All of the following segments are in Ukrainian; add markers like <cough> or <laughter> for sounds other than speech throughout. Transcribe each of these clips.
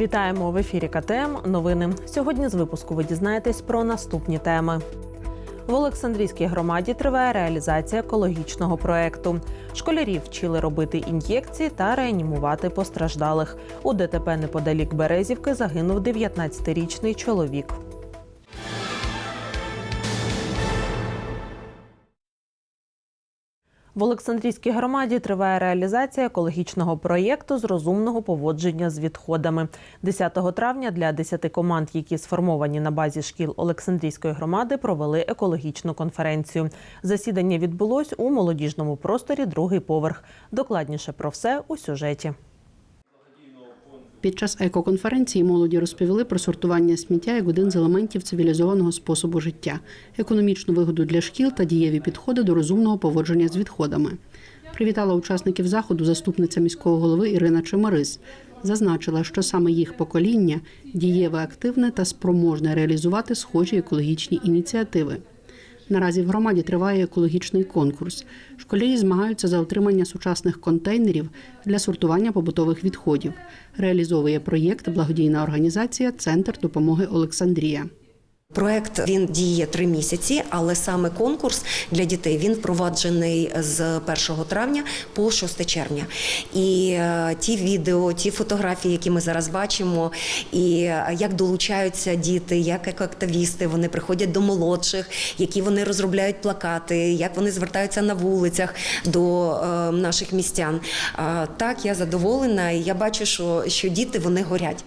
Вітаємо в ефірі КТМ. Новини. Сьогодні з випуску ви дізнаєтесь про наступні теми. В Олександрійській громаді триває реалізація екологічного проекту. Школярів вчили робити ін'єкції та реанімувати постраждалих. У ДТП неподалік Березівки загинув 19-річний чоловік. В Олександрійській громаді триває реалізація екологічного проєкту з розумного поводження з відходами. 10 травня для 10 команд, які сформовані на базі шкіл Олександрійської громади, провели екологічну конференцію. Засідання відбулось у молодіжному просторі другий поверх. Докладніше про все у сюжеті. Під час екоконференції молоді розповіли про сортування сміття як один з елементів цивілізованого способу життя, економічну вигоду для шкіл та дієві підходи до розумного поводження з відходами. Привітала учасників заходу заступниця міського голови Ірина Чемерис. Зазначила, що саме їх покоління дієве, активне та спроможне реалізувати схожі екологічні ініціативи. Наразі в громаді триває екологічний конкурс. Школярі змагаються за отримання сучасних контейнерів для сортування побутових відходів. Реалізовує проєкт благодійна організація Центр допомоги Олександрія. Проект він діє три місяці, але саме конкурс для дітей він впроваджений з 1 травня по 6 червня. І е, ті відео, ті фотографії, які ми зараз бачимо, і е, як долучаються діти, як екоактивісти, вони приходять до молодших, які вони розробляють плакати, як вони звертаються на вулицях до е, наших містян. Так, я задоволена, і я бачу, що, що діти вони горять.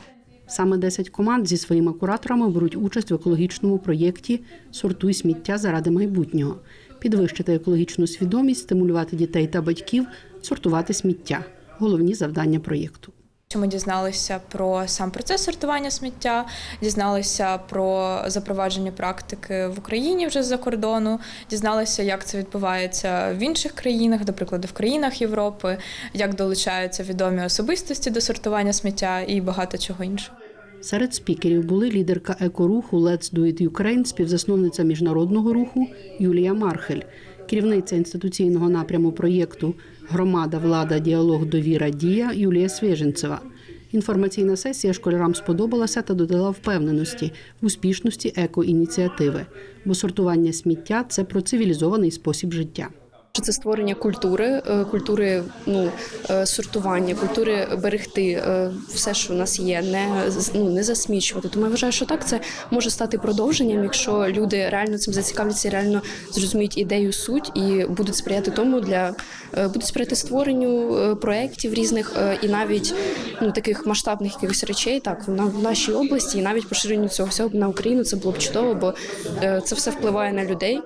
Саме 10 команд зі своїми кураторами беруть участь в екологічному проєкті Сортуй сміття заради майбутнього, підвищити екологічну свідомість, стимулювати дітей та батьків, сортувати сміття головні завдання проєкту. Ми дізналися про сам процес сортування сміття, дізналися про запровадження практики в Україні вже з-за кордону, дізналися, як це відбувається в інших країнах, до прикладу, в країнах Європи, як долучаються відомі особистості до сортування сміття і багато чого іншого. Серед спікерів були лідерка екоруху Let's Do It Ukraine, співзасновниця міжнародного руху Юлія Мархель, керівниця інституційного напряму проєкту Громада, влада, діалог, довіра, дія Юлія Свєженцева. Інформаційна сесія школярам сподобалася та додала впевненості в успішності екоініціативи, бо сортування сміття це про цивілізований спосіб життя. Це створення культури, е, культури ну, е, сортування, культури берегти е, все, що у нас є, не ну, не засмічувати. Тому я вважаю, що так це може стати продовженням, якщо люди реально цим зацікавляться, реально зрозуміють ідею суть і будуть сприяти тому для будуть сприяти створенню проєктів різних і навіть ну таких масштабних якихось речей, так в нашій області, і навіть поширенню цього всього на Україну. Це було б чудово, бо це все впливає на людей.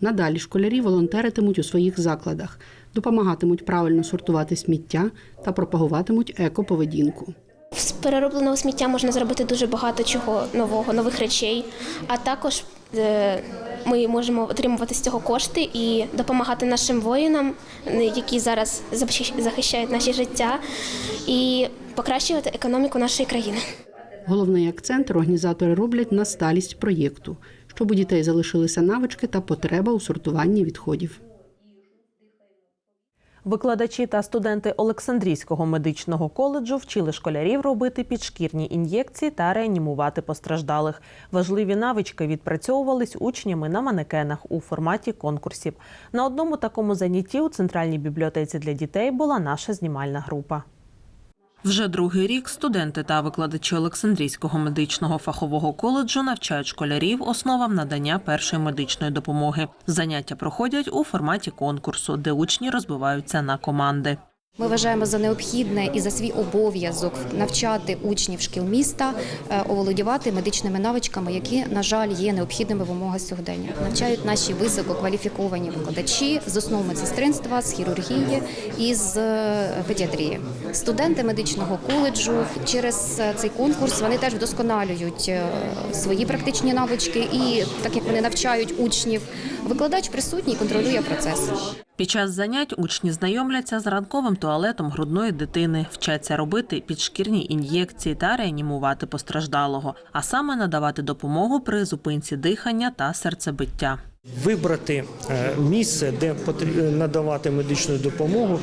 Надалі школярі волонтеритимуть у своїх закладах, допомагатимуть правильно сортувати сміття та пропагуватимуть екоповедінку. З переробленого сміття можна зробити дуже багато чого нового, нових речей. А також е, ми можемо отримувати з цього кошти і допомагати нашим воїнам, е, які зараз захищають наші життя, і покращувати економіку нашої країни. Головний акцент організатори роблять на сталість проєкту, щоб у дітей залишилися навички та потреба у сортуванні відходів. Викладачі та студенти Олександрійського медичного коледжу вчили школярів робити підшкірні ін'єкції та реанімувати постраждалих. Важливі навички відпрацьовувались учнями на манекенах у форматі конкурсів. На одному такому занятті у центральній бібліотеці для дітей була наша знімальна група. Вже другий рік студенти та викладачі Олександрійського медичного фахового коледжу навчають школярів основам надання першої медичної допомоги. Заняття проходять у форматі конкурсу, де учні розбиваються на команди. Ми вважаємо за необхідне і за свій обов'язок навчати учнів шкіл міста е, оволодівати медичними навичками, які, на жаль, є необхідними в умовах сьогодення. Навчають наші висококваліфіковані викладачі з основ медсестринства, з хірургії і з е, педіатрії. Студенти медичного коледжу через е, цей конкурс вони теж вдосконалюють свої практичні навички, і так як вони навчають учнів, викладач присутній контролює процес. Під час занять учні знайомляться з ранковим туалетом грудної дитини, вчаться робити підшкірні ін'єкції та реанімувати постраждалого, а саме надавати допомогу при зупинці дихання та серцебиття. Вибрати е, місце, де потрі- надавати медичну допомогу,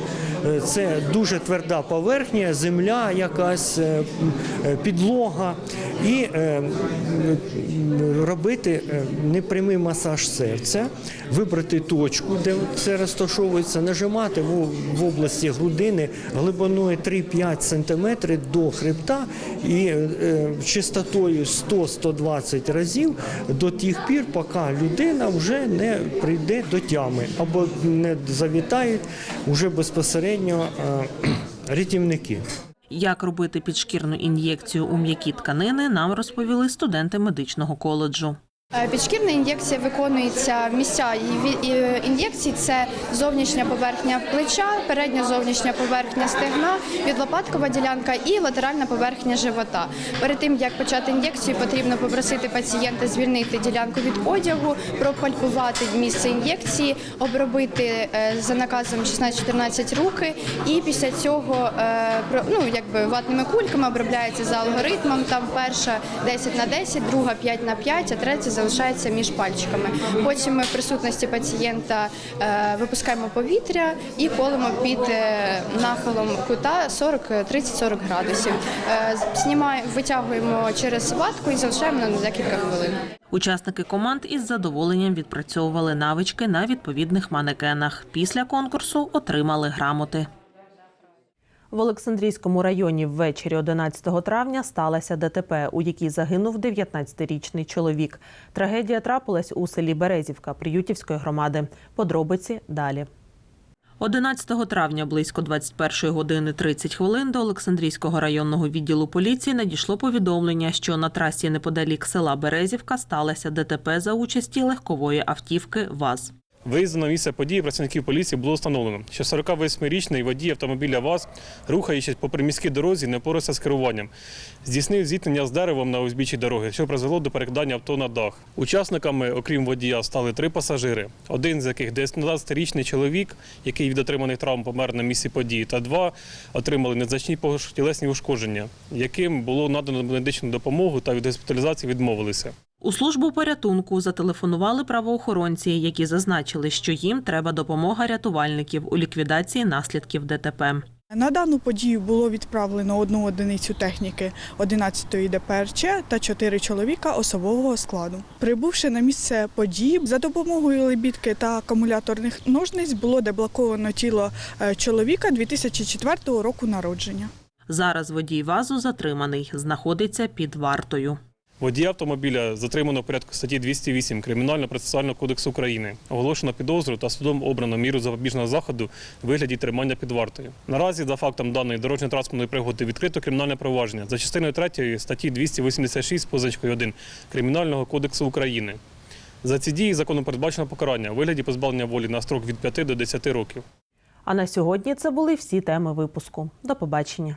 е, це дуже тверда поверхня, земля, якась е, е, підлога, і е, робити е, непрямий масаж серця, вибрати точку, де це розташовується, нажимати в, області грудини глибиною 3-5 см до хребта і е, частотою 100-120 разів до тих пір, поки людина вже не прийде до тями або не завітають вже безпосередньо е, <clears throat> рятівники. Як робити підшкірну ін'єкцію у м'які тканини, нам розповіли студенти медичного коледжу. Е, Підшкірна ін'єкція виконується місця її ін'єкцій. Це зовнішня поверхня плеча, передня зовнішня поверхня стегна, відлопаткова ділянка і латеральна поверхня живота. Перед тим як почати ін'єкцію, потрібно попросити пацієнта звільнити ділянку від одягу, пропальпувати місце ін'єкції, обробити е, за наказом 16-14 руки, і після цього е, ну, якби ватними кульками обробляється за алгоритмом. Там перша 10 на 10, друга 5 на 5, а третя залишається між пальчиками. Потім ми в присутності пацієнта е, випускаємо повітря і колемо під е, нахилом кута 40, 30-40 градусів. Е, Знімаємо, витягуємо через ватку і залишаємо на декілька хвилин. Учасники команд із задоволенням відпрацьовували навички на відповідних манекенах. Після конкурсу отримали грамоти. В Олександрійському районі ввечері 11 травня сталося ДТП, у якій загинув 19-річний чоловік. Трагедія трапилась у селі Березівка Приютівської громади. Подробиці далі. 11 травня близько 21 години 30 хвилин до Олександрійського районного відділу поліції надійшло повідомлення, що на трасі неподалік села Березівка сталося ДТП за участі легкової автівки ВАЗ. Виїзду на місце події працівників поліції було встановлено, що 48-річний водій автомобіля ВАЗ, рухаючись по приміській дорозі, не порався з керуванням. Здійснив зіткнення з деревом на узбіччі дороги, що призвело до перекидання авто на дах. Учасниками, окрім водія, стали три пасажири, один з яких 19-річний чоловік, який від отриманих травм помер на місці події, та два отримали незначні тілесні ушкодження, яким було надано медичну допомогу та від госпіталізації відмовилися. У службу порятунку зателефонували правоохоронці, які зазначили, що їм треба допомога рятувальників у ліквідації наслідків ДТП. На дану подію було відправлено одну одиницю техніки 11-ї ДПРЧ та чотири чоловіка особового складу. Прибувши на місце події, за допомогою лебідки та акумуляторних ножниць було деблоковано тіло е, чоловіка 2004 року народження. Зараз водій ВАЗу затриманий, знаходиться під вартою. Водія автомобіля затримано в порядку статті 208 Кримінально-процесуального кодексу України. Оголошено підозру та судом обрано міру запобіжного заходу в вигляді тримання під вартою. Наразі за фактом даної дорожньо-транспортної пригоди відкрито кримінальне провадження за частиною 3 статті 286 позначкою 1 Кримінального кодексу України. За ці дії законом передбачено покарання у вигляді позбавлення волі на строк від 5 до 10 років. А на сьогодні це були всі теми випуску. До побачення.